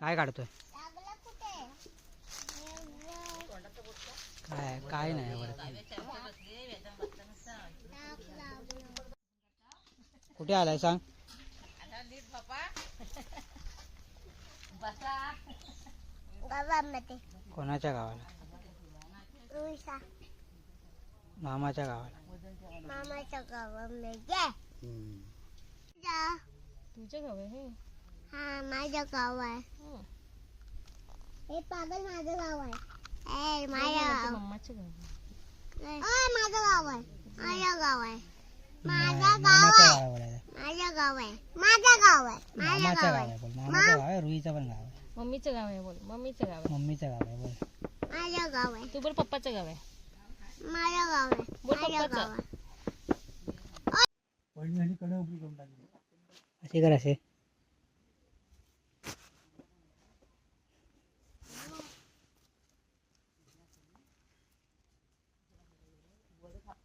काय काढतोय? काय काय नाही कुठे आलाय सांग? कोणाच्या गावाला? मामाच्या गावाला. मामाच्या गावामध्ये. जा. तुझं गाव आहे? हे हा माझं गाव आहे. हं. हे पागल माझं गाव आहे ए माझं माझ्या गाव मम्माचं गाव आहे. माझं गाव आहे माझं गाव आहे माझं गाव आहे गावाला गाव आहे माझं गाव आहे माझं गाव आहे मामाचं गाव आहे रुईचं पण गाव आहे मम्मीचं गाव आहे बोल मम्मीचं गाव आहे मम्मीचं गाव आहे बोल माझं गाव आहे तू बोल पप्पाचं गाव आहे माझं गाव आहे बोल माझं पप्पाचं. गाव आहे असे कर असे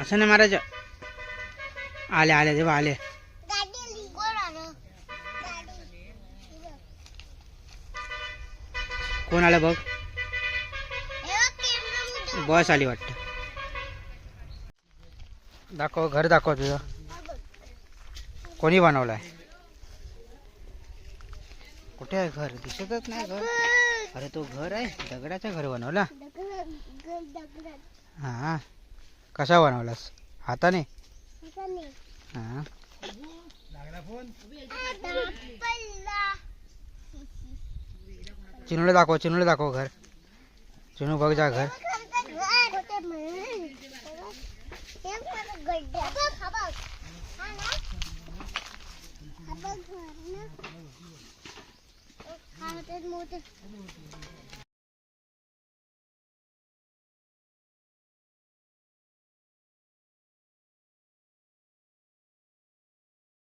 असं नाही मारायचं आले आले तेव्हा आले। कोण आलं बघ हे बस आली वाटतं दाखव घर दाखव तुझं। कोणी बनवलंय कुठे आहे घर? दिसतच नाही घर। अरे तो घर आहे दगडाचं घर बनवला। दगड दगड। हा. कसा बनवलास? हाताने? हा. पडला. चिनूला दाखव चिनूला दाखव घर. चिनू बघ जा घर. ना? ना. मोठे.